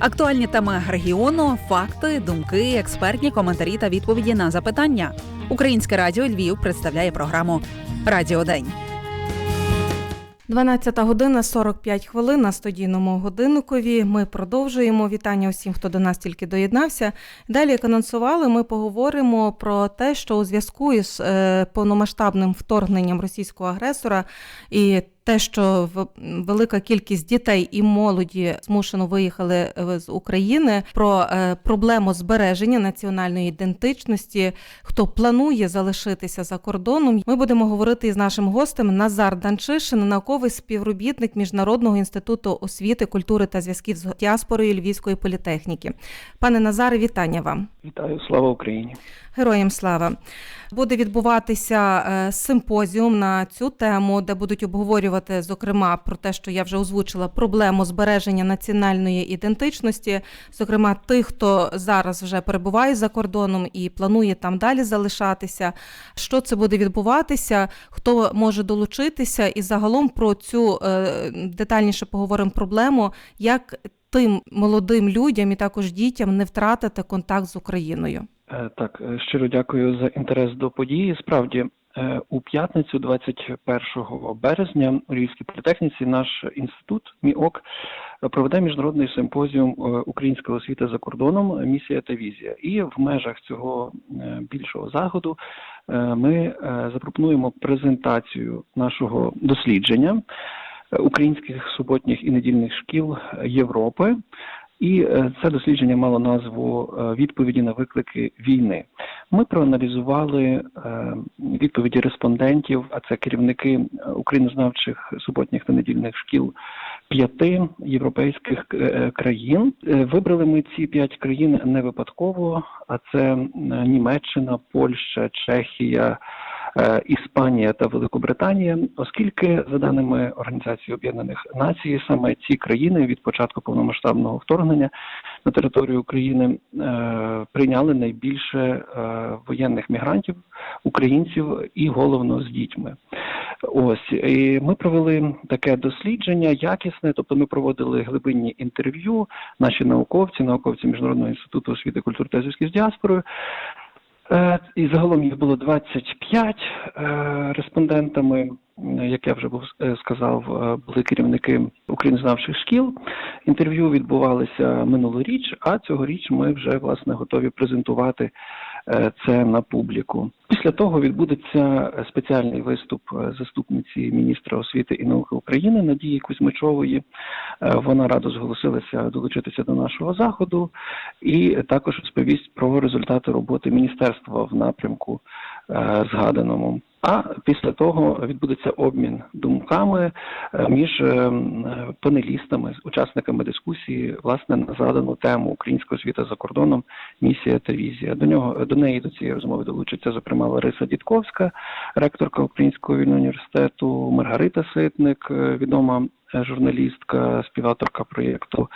Актуальні теми регіону, факти, думки, експертні коментарі та відповіді на запитання. Українське радіо Львів представляє програму Радіодень. 12 година 45 хвилин на студійному годинникові. Ми продовжуємо. Вітання усім, хто до нас тільки доєднався. Далі, як анонсували, ми поговоримо про те, що у зв'язку із е, повномасштабним вторгненням російського агресора і те, що велика кількість дітей і молоді змушено виїхали е, з України, про е, проблему збереження національної ідентичності, хто планує залишитися за кордоном. Ми будемо говорити із нашим гостем Назар Данчишин, науковий співробітник Міжнародного інституту освіти, культури та зв'язків з діаспорою Львівської політехніки. Пане Назаре, вітання вам. Вітаю, слава Україні. Героям слава буде відбуватися е, симпозіум на цю тему, де будуть обговорювати зокрема про те, що я вже озвучила проблему збереження національної ідентичності, зокрема тих, хто зараз вже перебуває за кордоном і планує там далі залишатися. Що це буде відбуватися, хто може долучитися, і загалом про цю е, детальніше поговоримо проблему, як тим молодим людям і також дітям не втратити контакт з Україною. Е, Так, е, щиро дякую за інтерес до події. Справді, е, у п'ятницю, 21 березня, у Львівській політехніці, наш інститут МІОК проведе міжнародний симпозіум Українська освіта за кордоном, місія та візія. І в межах цього більшого заходу ми запропонуємо презентацію нашого дослідження українських суботніх і недільних шкіл Європи. І е, це дослідження мало назву е, відповіді на виклики війни. Ми проаналізували е, відповіді респондентів, а це керівники українознавчих суботніх та недільних шкіл п'яти європейських країн. Вибрали ми ці п'ять країн не випадково, а це Німеччина, Польща, Чехія. Е, Іспанія та Великобританія, оскільки за даними Організації Об'єднаних Націй, саме ці країни від початку повномасштабного вторгнення на територію України е, прийняли найбільше е, воєнних мігрантів, українців і головно з дітьми. Ось і ми провели таке дослідження якісне, тобто ми проводили глибинні інтерв'ю. Наші науковці, науковці Міжнародного інституту освіти, культури та зв'язків з діаспорою. Е, І загалом їх було 25 е, респондентами. Як я вже був е, сказав, були керівники українознавчих шкіл. Інтерв'ю відбувалися минулоріч, а цьогоріч ми вже власне готові презентувати це на публіку. Після того відбудеться е, спеціальний виступ е, заступниці міністра освіти і науки України Надії Кузьмичової. Е, Вона радо зголосилася долучитися до нашого заходу і також розповість про результати роботи міністерства в напрямку е, згаданому. А після того відбудеться обмін думками е, між е, панелістами, учасниками дискусії, власне, на задану тему українська освіта за кордоном, місія та візія. До нього до неї до цієї розмови долучиться зокрема Лариса Дідковська, ректорка Українського вільного університету, Маргарита Ситник, е, відома журналістка, співавторка проєкту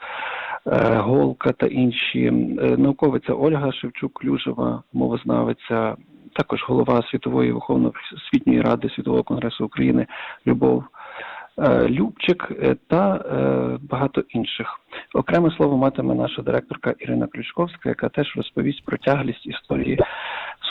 Голка та інші, науковиця Ольга Шевчук-Клюжева, мовознавиця, також голова світової Верховної освітньої ради Світового конгресу України Любов Любчик е, та е, багато інших. Окреме слово матиме наша директорка Ірина Ключковська, яка теж розповість про тяглість історії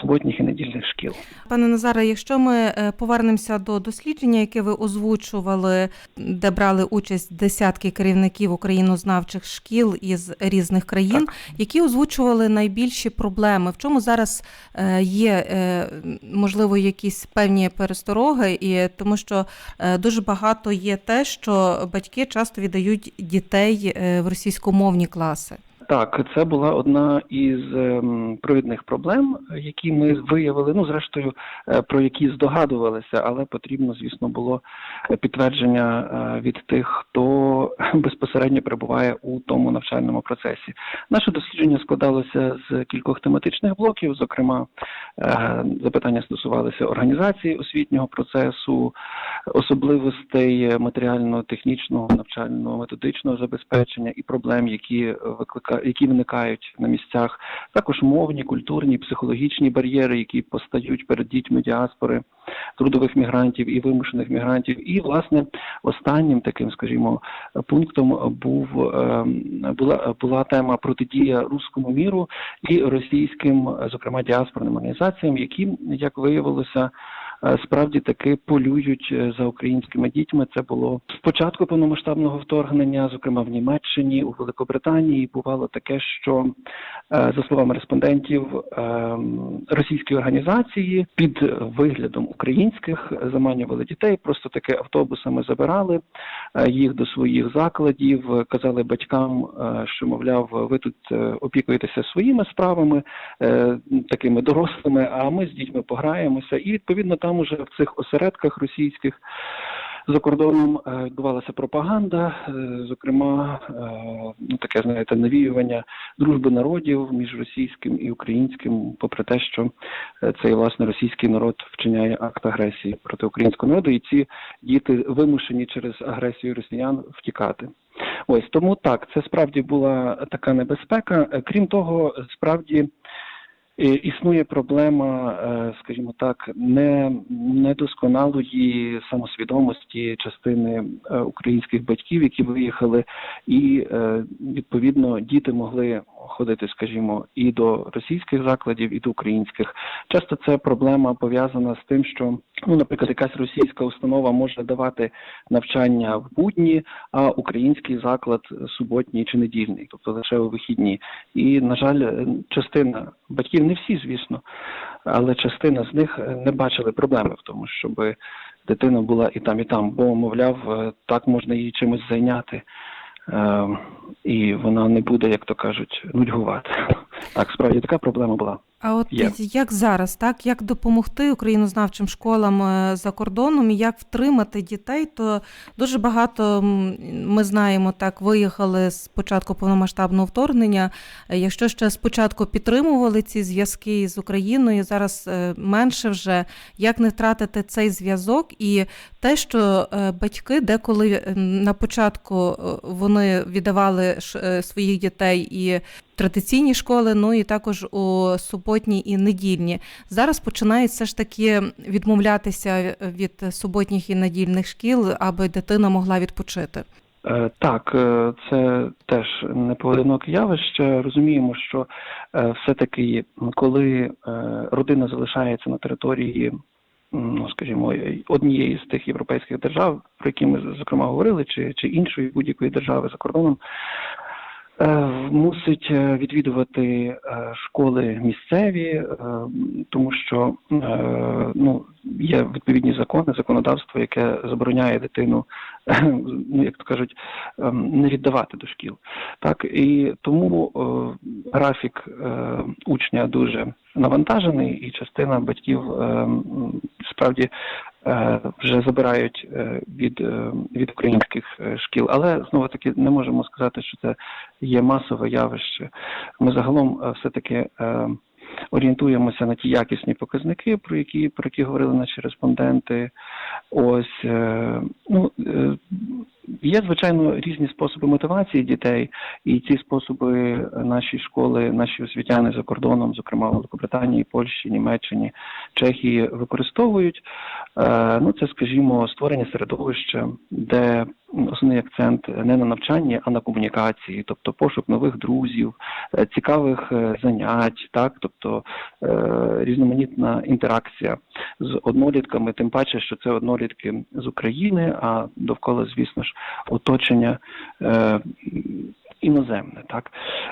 суботніх і недільних шкіл. Пане Назаре, якщо ми е, повернемося до дослідження, яке ви озвучували, де брали участь десятки керівників українознавчих шкіл із різних країн, які озвучували найбільші проблеми, в чому зараз е, є е, можливо якісь певні перестороги, і тому що е, дуже багато є те, що батьки часто віддають дітей е, в російськомовні класи. Так, це була одна із ем, провідних проблем, які ми виявили. Ну, зрештою, е, про які здогадувалися, але потрібно, звісно, було підтвердження е, від тих, хто безпосередньо перебуває у тому навчальному процесі. Наше дослідження складалося з кількох тематичних блоків, зокрема, Е, Запитання стосувалися організації освітнього процесу, особливостей матеріально-технічного, навчального, методичного забезпечення і проблем, які виклика... які виникають на місцях, також мовні, культурні, психологічні бар'єри, які постають перед дітьми діаспори, трудових мігрантів і вимушених мігрантів. І власне останнім таким, скажімо, пунктом був е, була була тема протидія руському міру і російським, е, зокрема діаспорним організаціям, які, як виявилося, е, справді таки полюють е, за українськими дітьми. Це було спочатку повномасштабного вторгнення, зокрема в Німеччині, у Великобританії. Бувало таке, що е, за словами респондентів, е, російські організації під виглядом українських заманювали дітей, просто таки автобусами забирали е, їх до своїх закладів, казали батькам, що мовляв, ви тут опікуєтеся своїми справами, такими дорослими, а ми з дітьми пограємося. І відповідно там уже в цих осередках російських. За кордоном е, відбувалася пропаганда, е, зокрема, е, ну таке знаєте, навіювання дружби народів між російським і українським, попри те, що цей власне російський народ вчиняє акт агресії проти українського народу, і ці діти вимушені через агресію росіян втікати. Ось тому так, це справді була така небезпека. Крім того, справді. Існує проблема, е, скажімо так, не недосконалої самосвідомості частини е, українських батьків, які виїхали, і е, відповідно діти могли ходити, скажімо, і до російських закладів, і до українських. Часто це проблема пов'язана з тим, що ну, наприклад, якась російська установа може давати навчання в будні, а український заклад суботній чи недільний, тобто лише у вихідні. І на жаль, частина батьків, не всі, звісно, але частина з них е, не бачили проблеми в тому, щоб дитина була і там, і там, бо, мовляв, е, так можна її чимось зайняти. Е, і вона не буде, як то кажуть, нудьгувати. Так, справді така проблема була. А от Є. як зараз, так як допомогти українознавчим школам е, за кордоном і як втримати дітей, то дуже багато ми знаємо, так виїхали з початку повномасштабного вторгнення. Е, Якщо ще спочатку підтримували ці зв'язки з Україною, зараз е, менше вже як не втратити цей зв'язок і те, що батьки деколи на початку вони віддавали своїх дітей і традиційні школи, ну і також у суботні і недільні. Зараз починають все ж таки відмовлятися від суботніх і недільних шкіл, аби дитина могла відпочити. Е, Так, е, це теж непоодиноке явище. Розуміємо, що е, все-таки, коли родина залишається на території, ну скажімо, однієї з тих європейських держав, про які ми зокрема говорили, чи, чи іншої будь-якої держави за кордоном. Е, Мусить е, відвідувати е, школи місцеві, тому що ну є відповідні закони, законодавство, яке забороняє дитину, ну як то кажуть, ем, не віддавати до шкіл. Так і тому е, графік е, учня дуже навантажений, і частина батьків е, справді е, вже забирають від, від українських шкіл. Але знову таки не можемо сказати, що це є масове явище. Ми загалом е, все-таки. Орієнтуємося на ті якісні показники, про які про які говорили наші респонденти. Ось е, ну е, є звичайно різні способи мотивації дітей, і ці способи наші школи, наші освітяни за кордоном, зокрема Великобританії, Польщі, Німеччині, Чехії, використовують. Е, Ну це, скажімо, створення середовища, де основний акцент не на навчанні, а на комунікації, тобто пошук нових друзів, е, цікавих е, занять, так, тобто різноманітна інтеракція з однолітками, тим паче, що це однолітки з України, а довкола, звісно ж, оточення е, іноземне, так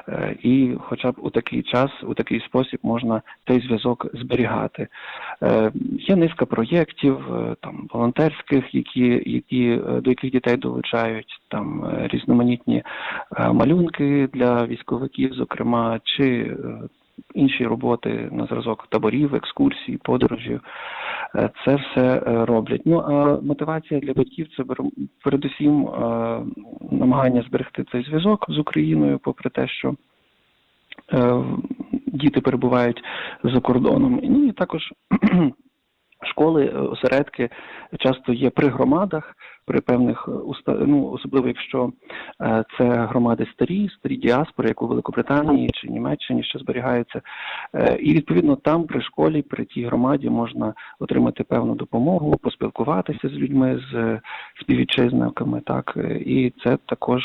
Е, і, хоча б у такий час, у такий спосіб можна цей зв'язок зберігати. Е, Є низка проєктів е, там волонтерських, які, які е, до яких дітей долучають там е, різноманітні е, малюнки для військовиків, зокрема, чи інші роботи на зразок таборів, екскурсій, подорожів. Е, Це все е, роблять. Ну а мотивація для батьків це передусім е, намагання зберегти цей зв'язок з Україною, попри те, що діти перебувають за кордоном. Ну і також школи, е, осередки часто є при громадах, при певних е, ну, особливо якщо е, це громади старі, старі діаспори, як у Великобританії чи Німеччині, що зберігаються. І відповідно там при школі, при тій громаді можна отримати певну допомогу, поспілкуватися з людьми, з співвітчизниками. Так і це також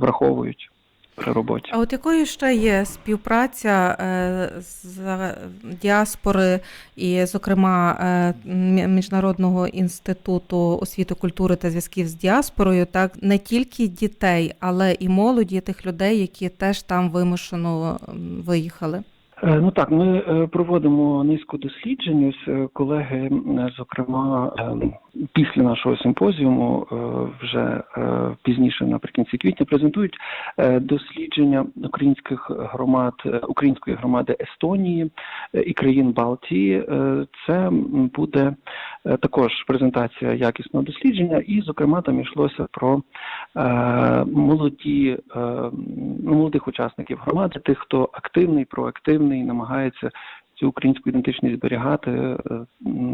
враховують при роботі. А от якою ще є співпраця е, з діаспори і, зокрема, е, Міжнародного інституту освіти, культури та зв'язків з діаспорою, так не тільки дітей, але і молоді тих людей, які теж там вимушено виїхали? Е, Ну так, ми е, проводимо низку досліджень. Ось е, колеги, зокрема, після нашого симпозіуму, вже пізніше наприкінці квітня, презентують дослідження українських громад, української громади Естонії і країн Балтії. Це буде також презентація якісного дослідження, і, зокрема, там йшлося про е, молоді, е, молодих учасників громади, тих, хто активний, проактивний, намагається цю українську ідентичність зберігати, е,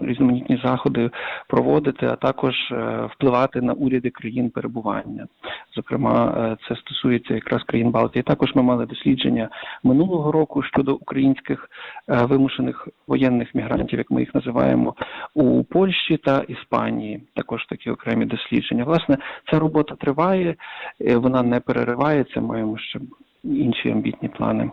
різноманітні заходи проводити, а також е, впливати на уряди країн перебування. Зокрема, е, це стосується якраз країн Балтії. Також ми мали дослідження минулого року щодо українських вимушених воєнних мігрантів, як ми їх називаємо, у Польщі та Іспанії. Також такі окремі дослідження. Власне, ця робота триває, вона не переривається. Маємо ще інші амбітні плани.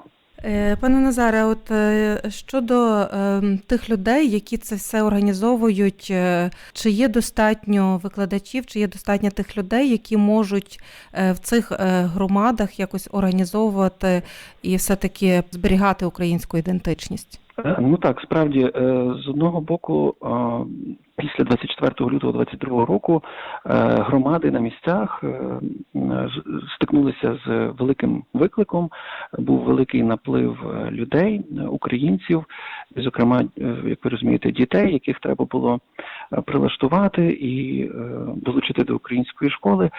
Е, Пане Назаре, от е, щодо е, тих людей, які це все організовують, е, чи є достатньо викладачів, чи є достатньо тих людей, які можуть в цих громадах якось організовувати і все-таки зберігати українську ідентичність? Ну так, справді, з одного боку, після 24 лютого 22 року е, громади на місцях е, з- стикнулися з великим викликом. Був великий наплив е, людей, е, українців, зокрема, е, як ви розумієте, дітей, яких треба було е, прилаштувати і е, долучити до української школи.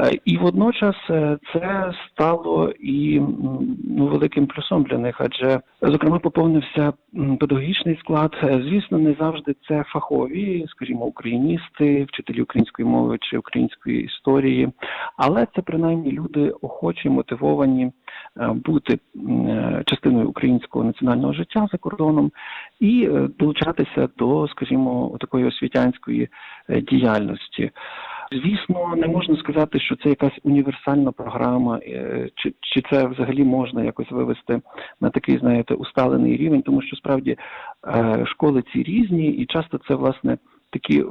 Е, І водночас е, це стало і ну, великим плюсом для них, адже зокрема поповнився педагогічний склад. Е, Звісно, не завжди це фахові, скажімо, україністи, вчителі української мови чи української історії, але це принаймні люди охочі, мотивовані е, бути е, частиною українського національного життя за кордоном і е, долучатися до, скажімо, такої освітянської діяльності. Звісно, не можна сказати, що це якась універсальна програма, е, чи, чи це взагалі можна якось вивести на такий, знаєте, усталений рівень, тому що справді е, школи ці різні, і часто це власне такі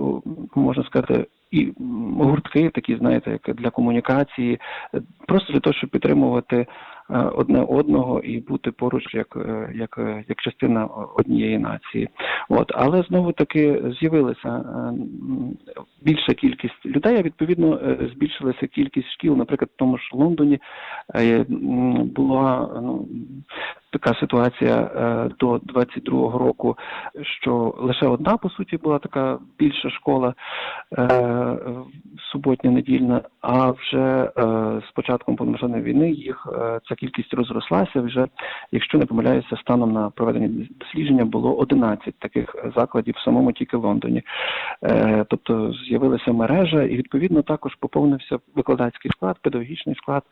можна сказати. І гуртки, такі знаєте, як для комунікації, е, просто для того, щоб підтримувати одне одного і бути поруч як, е, як, е, як частина однієї нації. От, але знову таки з'явилася е, більша кількість людей, а відповідно е, збільшилася кількість шкіл. Наприклад, в тому ж Лондоні е, була ну, така ситуація е, до 22-го року, що лише одна по суті була така більша школа е, суботня недільна. А вже е, з початком повномасштабної війни їх ця кількість розрослася. Вже, якщо не помиляюся, станом на проведення дослідження було 11 таких закладів в самому тільки Лондоні. Е, тобто з'явилася мережа, і відповідно також поповнився викладацький склад, педагогічний склад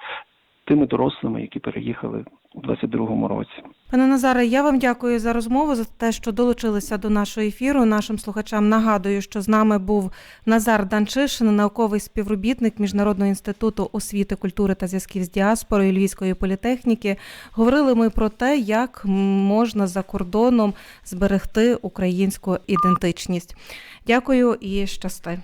тими дорослими, які переїхали у 22-му році. Пане Назаре, я вам дякую за розмову, за те, що долучилися до нашого ефіру. Нашим слухачам нагадую, що з нами був Назар Данчишин, науковий співробітник Міжнародного інституту освіти, культури та зв'язків з діаспорою Львівської політехніки. Говорили ми про те, як можна за кордоном зберегти українську ідентичність. Дякую і щасти.